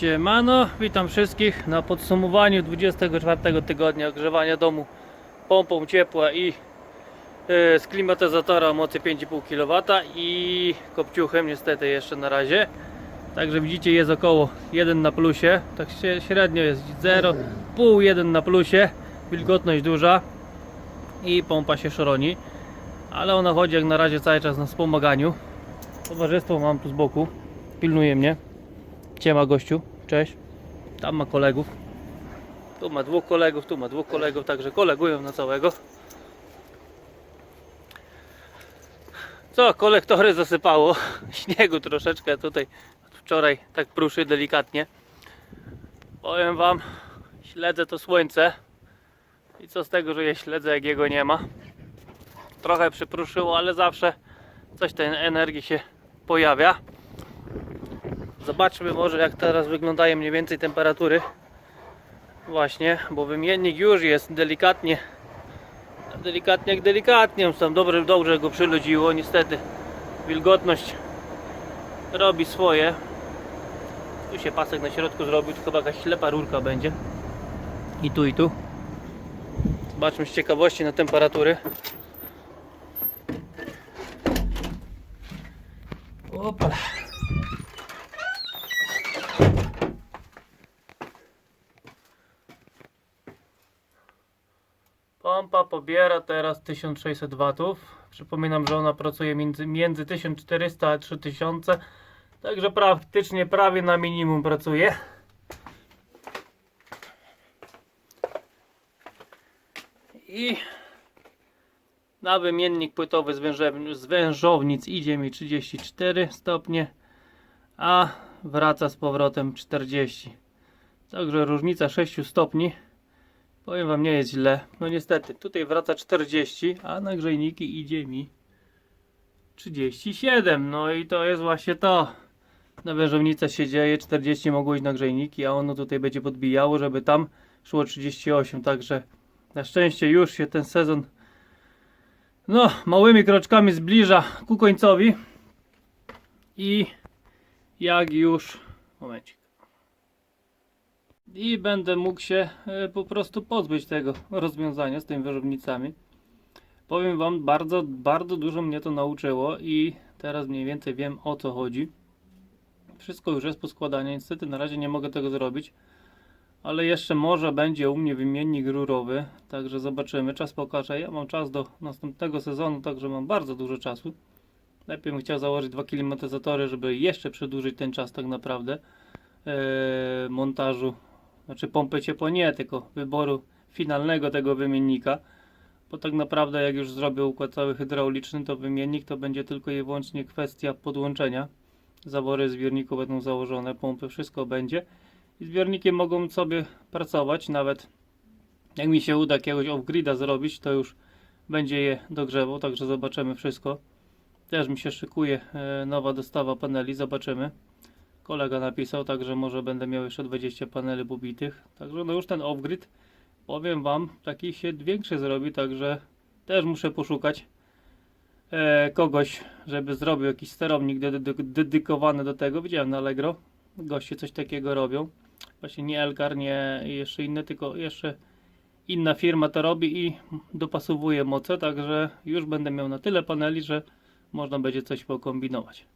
Siemano, witam wszystkich na podsumowaniu 24 tygodnia ogrzewania domu pompą ciepła i yy, z klimatyzatora o mocy 5,5 kW i kopciuchem niestety jeszcze na razie. Także widzicie jest około 1 na plusie, tak średnio jest 0, pół 1 na plusie, wilgotność duża i pompa się szoroni, ale ona chodzi jak na razie cały czas na wspomaganiu. Towarzystwo mam tu z boku, pilnuje mnie. Ciema gościu, cześć. Tam ma kolegów. Tu ma dwóch kolegów, tu ma dwóch kolegów, także kolegują na całego. Co, kolektory zasypało. Śniegu troszeczkę tutaj wczoraj tak pruszy delikatnie. Powiem wam, śledzę to słońce. I co z tego, że je śledzę, jak jego nie ma. Trochę przypruszyło, ale zawsze coś tej energii się pojawia. Zobaczmy może jak teraz wyglądają mniej więcej temperatury. Właśnie, bo wymiennik już jest delikatnie delikatnie jak delikatnie, tam dobrze, dobrze go przyludziło, niestety wilgotność robi swoje. Tu się pasek na środku zrobił, to chyba jakaś ślepa rurka będzie. I tu i tu. Zobaczmy z ciekawości na temperatury. Opala. Pompa pobiera teraz 1600 watów. Przypominam, że ona pracuje między, między 1400 a 3000. Także praktycznie prawie na minimum pracuje. I na wymiennik płytowy z, wężownic idzie mi 34 stopnie, a wraca z powrotem 40. Także różnica 6 stopni. Powiem wam, nie jest źle. No niestety, tutaj wraca 40, a na grzejniki idzie mi 37. No i to jest właśnie to. Na wężownicę się dzieje, 40 mogło iść na grzejniki, a ono tutaj będzie podbijało, żeby tam szło 38. Także na szczęście już się ten sezon no, małymi kroczkami zbliża ku końcowi. I jak już. Momencik. I będę mógł się e, po prostu pozbyć tego rozwiązania z tymi wyrzutnicami. Powiem Wam, bardzo, bardzo dużo mnie to nauczyło i teraz mniej więcej wiem o co chodzi. Wszystko już jest poskładane. Niestety na razie nie mogę tego zrobić. Ale jeszcze może będzie u mnie wymiennik rurowy, także zobaczymy. Czas pokaże. Ja mam czas do następnego sezonu, także mam bardzo dużo czasu. Lepiej bym chciał założyć dwa klimatyzatory, żeby jeszcze przedłużyć ten czas tak naprawdę e, montażu, znaczy pompy ciepła nie, tylko wyboru finalnego tego wymiennika. Bo tak naprawdę jak już zrobię układ cały hydrauliczny, to wymiennik to będzie tylko i wyłącznie kwestia podłączenia. Zawory zbiorników będą założone, pompy, wszystko będzie. I zbiorniki mogą sobie pracować, nawet jak mi się uda jakiegoś off-grida zrobić, to już będzie je dogrzewał, także zobaczymy wszystko. Też mi się szykuje e, nowa dostawa paneli, zobaczymy. Kolega napisał, także może będę miał jeszcze 20 paneli pobitych. Także no już ten off-grid, powiem Wam, taki się większy zrobi, także też muszę poszukać e, kogoś, żeby zrobił jakiś sterownik dedy- dedykowany do tego. Widziałem na Allegro, goście coś takiego robią. Właśnie nie Elgar, nie jeszcze inne, tylko jeszcze inna firma to robi i dopasowuje moce, także już będę miał na tyle paneli, że można będzie coś pokombinować.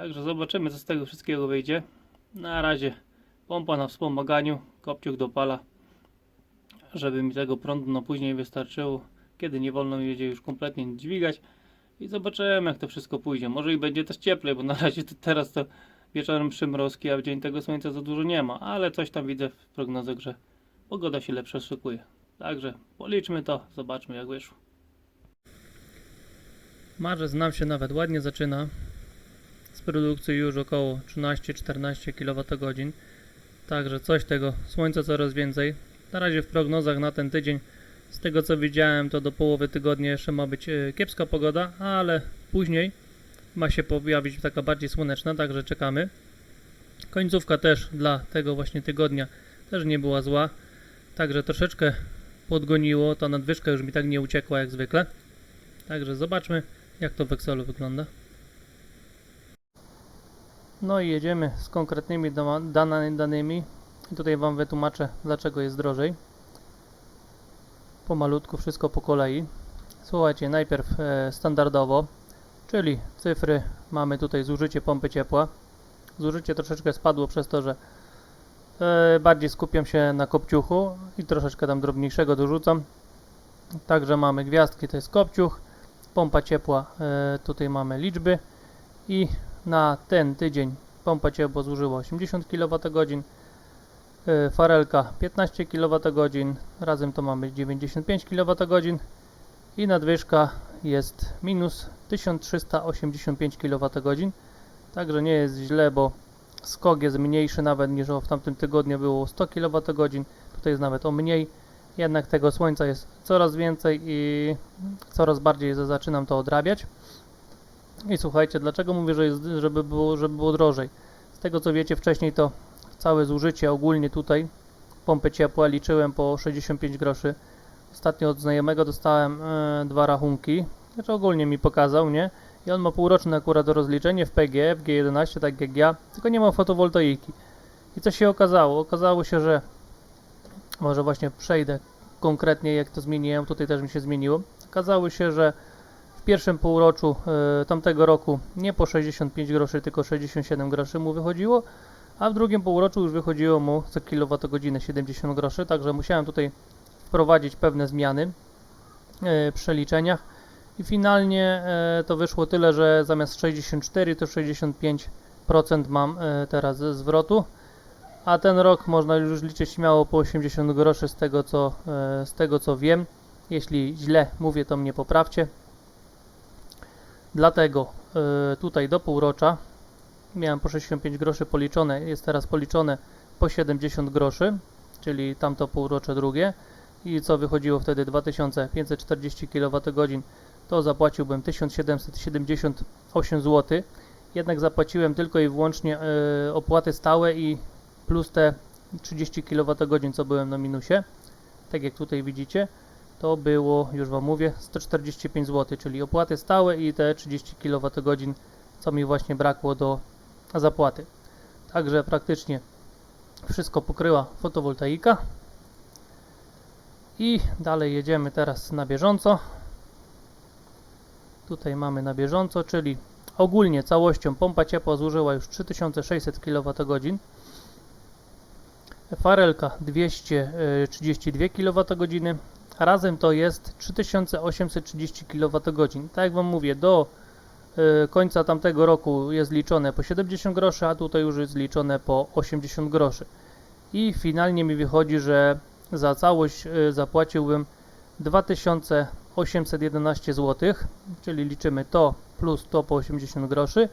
Także zobaczymy co z tego wszystkiego wyjdzie. Na razie pompa na wspomaganiu, kopciuk dopala, żeby mi tego prądu na później wystarczyło, kiedy nie wolno mi będzie już kompletnie dźwigać. I zobaczymy jak to wszystko pójdzie. Może i będzie też cieplej, bo na razie to teraz to wieczorem przymrozki, a w dzień tego słońca za dużo nie ma, ale coś tam widzę w prognozach, że pogoda się lepsza szykuje. Także policzmy to, zobaczmy jak wyszło. Marzec nam się nawet ładnie zaczyna. Produkcji już około 13-14 kWh. Także coś tego słońca coraz więcej. Na razie w prognozach na ten tydzień, z tego co widziałem, to do połowy tygodnia jeszcze ma być e, kiepska pogoda, ale później ma się pojawić taka bardziej słoneczna, także czekamy. Końcówka też dla tego właśnie tygodnia też nie była zła, także troszeczkę podgoniło, ta nadwyżka już mi tak nie uciekła jak zwykle. Także zobaczmy jak to w Excelu wygląda. No i jedziemy z konkretnymi danymi. I tutaj Wam wytłumaczę, dlaczego jest drożej. Pomalutku, wszystko po kolei. Słuchajcie, najpierw e, standardowo, czyli cyfry mamy tutaj zużycie pompy ciepła. Zużycie troszeczkę spadło przez to, że e, bardziej skupiam się na kopciuchu i troszeczkę tam drobniejszego dorzucam. Także mamy gwiazdki, to jest kopciuch, pompa ciepła, e, tutaj mamy liczby i na ten tydzień pompa ciepła zużyła 80 kWh, farelka 15 kWh, razem to mamy 95 kWh i nadwyżka jest minus 1385 kWh. Także nie jest źle, bo skok jest mniejszy nawet niż w tamtym tygodniu było 100 kWh. Tutaj jest nawet o mniej. Jednak tego słońca jest coraz więcej i coraz bardziej za- zaczynam to odrabiać. I słuchajcie, dlaczego mówię, że jest, żeby, było, żeby było drożej? Z tego co wiecie wcześniej, to całe zużycie ogólnie tutaj pompy ciepła liczyłem po 65 groszy. Ostatnio od znajomego dostałem e, dwa rachunki, znaczy ogólnie mi pokazał, nie? I on ma półroczne akurat rozliczenie w PG, w G11, tak jak ja, tylko nie ma fotowoltaiki. I co się okazało? Okazało się, że może właśnie przejdę konkretnie jak to zmieniłem, tutaj też mi się zmieniło. Okazało się, że w pierwszym półroczu e, tamtego roku nie po 65 groszy, tylko 67 groszy mu wychodziło, a w drugim półroczu już wychodziło mu za kilowatogodzinę 70 groszy, także musiałem tutaj wprowadzić pewne zmiany e, w przeliczeniach i finalnie e, to wyszło tyle, że zamiast 64 to 65% mam teraz zwrotu, a ten rok można już liczyć śmiało po 80 groszy z tego co, z tego co wiem. Jeśli źle mówię, to mnie poprawcie. Dlatego e, tutaj do półrocza miałem po 65 groszy policzone, jest teraz policzone po 70 groszy, czyli tamto półrocze drugie i co wychodziło wtedy 2540 kWh, to zapłaciłbym 1778 zł. Jednak zapłaciłem tylko i wyłącznie e, opłaty stałe i plus te 30 kWh, co byłem na minusie. Tak jak tutaj widzicie, to było, już Wam mówię, 145 zł, czyli opłaty stałe i te 30 kWh, co mi właśnie brakło do zapłaty. Także praktycznie wszystko pokryła fotowoltaika. I dalej jedziemy teraz na bieżąco. Tutaj mamy na bieżąco, czyli ogólnie całością pompa ciepła zużyła już 3600 kWh. Farelka 232 kWh. Razem to jest 3830 kWh. Tak jak Wam mówię, do y, końca tamtego roku jest liczone po 70 groszy, a tutaj już jest liczone po 80 groszy. I finalnie mi wychodzi, że za całość y, zapłaciłbym 2811 zł, czyli liczymy to plus to po 80 groszy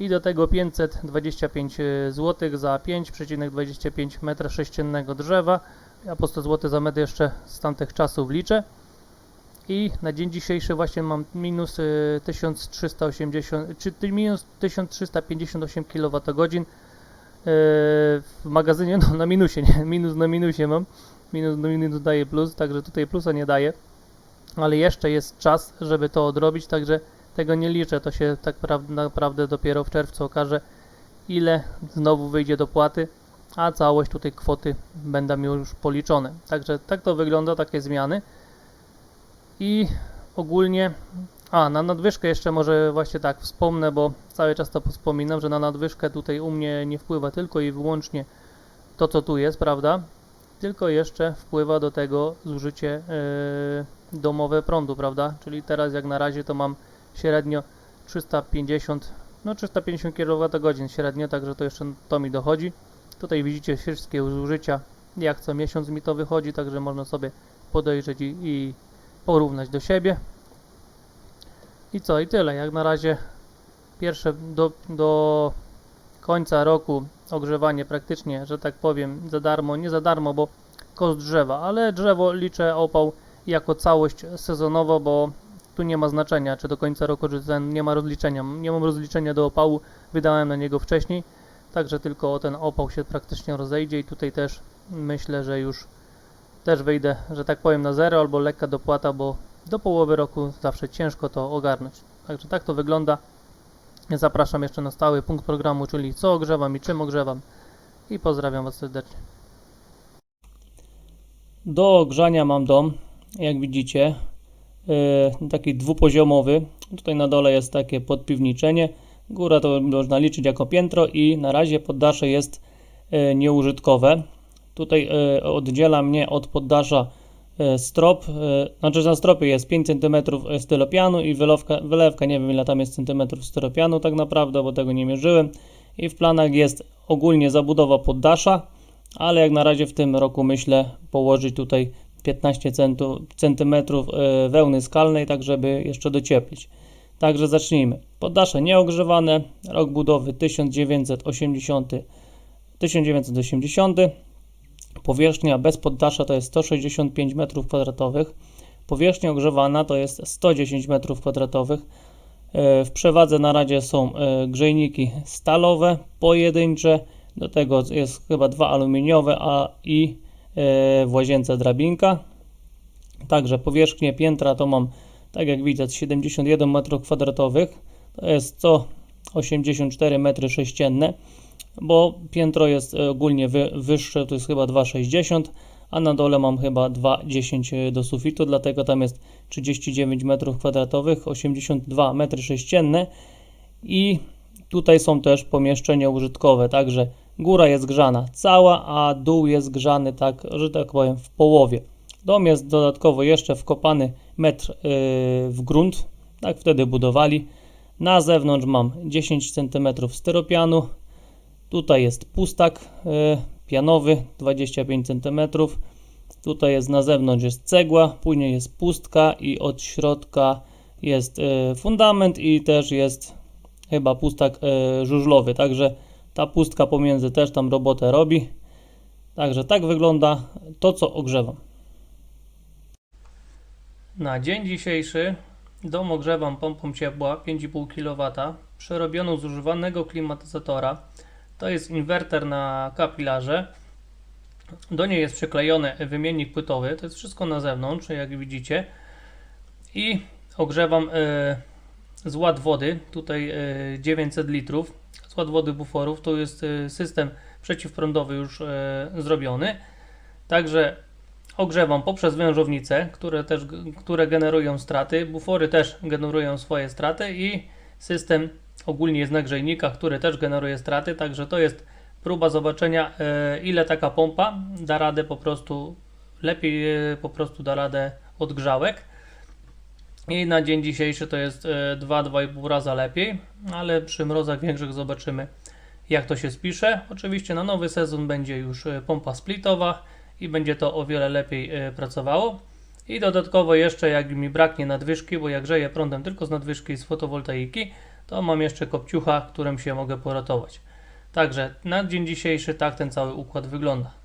i do tego 525 zł za 5,25 m3 drzewa. Ja po 100 zł za metr jeszcze z tamtych czasów liczę. I na dzień dzisiejszy właśnie mam minus y, 1380, czy ty- minus 1358 kWh y, w magazynie, no na minusie, nie, minus na minusie mam, minus na minus daje plus, także tutaj plusa nie daje, ale jeszcze jest czas, żeby to odrobić, także tego nie liczę, to się tak pra- naprawdę dopiero w czerwcu okaże, ile znowu wyjdzie do płaty, a całość tutaj kwoty będą już policzone. Także tak to wygląda, takie zmiany. I ogólnie, a na nadwyżkę jeszcze może właśnie tak wspomnę, bo cały czas to wspominam, że na nadwyżkę tutaj u mnie nie wpływa tylko i wyłącznie to, co tu jest, prawda? Tylko jeszcze wpływa do tego zużycie yy, domowe prądu, prawda? Czyli teraz jak na razie to mam średnio 350, no 350 kWh średnio, także to jeszcze to mi dochodzi. Tutaj widzicie wszystkie zużycia, jak co miesiąc mi to wychodzi, także można sobie podejrzeć i, i porównać do siebie. I co, i tyle. Jak na razie pierwsze do, do końca roku ogrzewanie praktycznie, że tak powiem, za darmo, nie za darmo, bo koszt drzewa, ale drzewo liczę opał jako całość sezonowo, bo tu nie ma znaczenia, czy do końca roku, czy ten nie ma rozliczenia. Nie mam rozliczenia do opału, wydałem na niego wcześniej, także tylko ten opał się praktycznie rozejdzie i tutaj też myślę, że już też wyjdę, że tak powiem, na zero albo lekka dopłata, bo do połowy roku zawsze ciężko to ogarnąć. Także tak to wygląda. Zapraszam jeszcze na stały punkt programu, czyli co ogrzewam i czym ogrzewam. I pozdrawiam Was serdecznie. Do ogrzania mam dom, jak widzicie, yy, taki dwupoziomowy. Tutaj na dole jest takie podpiwniczenie. Góra to można liczyć jako piętro i na razie poddasze jest yy, nieużytkowe. Tutaj yy, oddziela mnie od poddasza yy, strop, znaczy na stropie jest 5 cm styropianu i wylewka, wylewka, nie wiem ile tam jest centymetrów styropianu tak naprawdę, bo tego nie mierzyłem. I w planach jest ogólnie zabudowa poddasza, ale jak na razie w tym roku myślę położyć tutaj 15 centu- centymetrów e, wełny skalnej, tak żeby jeszcze docieplić. Także zacznijmy. Poddasze nieogrzewane, rok budowy 1980, 1980. Powierzchnia bez poddasza to jest 165 m2. Powierzchnia ogrzewana to jest 110 m2. E, W przewadze na razie są e, grzejniki stalowe, pojedyncze, do tego jest chyba dwa aluminiowe, a i e, w łazience drabinka. Także powierzchnię piętra to mam, tak jak widać, 71 m2, to jest 184 m sześcienne, bo piętro jest e, ogólnie wy, wyższe, to jest chyba 2,60 a na dole mam chyba 2,10 do sufitu, dlatego tam jest 39 m2, 82 m sześcienne i tutaj są też pomieszczenia użytkowe, także góra jest grzana cała, a dół jest grzany tak, że tak powiem w połowie. Dom jest dodatkowo jeszcze wkopany metr yy, w grunt, tak wtedy budowali. Na zewnątrz mam 10 cm styropianu, tutaj jest pustak yy, pianowy 25 cm. Tutaj jest na zewnątrz jest cegła, później jest pustka i od środka jest e, fundament i też jest chyba pustak żużlowy. Także ta pustka pomiędzy też tam robotę robi. Także tak wygląda to, co ogrzewam. Na dzień dzisiejszy dom ogrzewam pompą ciepła 5,5 kW, przerobioną z używanego klimatyzatora. To jest inwerter na kapilarze. Do niej jest przyklejony wymiennik płytowy. To jest wszystko na zewnątrz, jak widzicie. I ogrzewam e, zład wody. Tutaj e, 900 litrów. Zład wody buforów. To jest e, system przeciwprądowy już e, zrobiony. Także ogrzewam poprzez wężownice, które też które generują straty. Bufory też generują swoje straty i system ogólnie jest na grzejnikach, który też generuje straty. Także to jest próba zobaczenia e, ile taka pompa da radę po prostu lepiej e, po prostu da radę od grzałek i na dzień dzisiejszy to jest e, 2-2,5 raza lepiej ale przy mrozach większych zobaczymy jak to się spisze oczywiście na nowy sezon będzie już e, pompa splitowa i będzie to o wiele lepiej e, pracowało i dodatkowo jeszcze jak mi braknie nadwyżki, bo jak grzeję prądem tylko z nadwyżki z fotowoltaiki, to mam jeszcze kopciucha, którym się mogę poratować. Także na dzień dzisiejszy tak ten cały układ wygląda.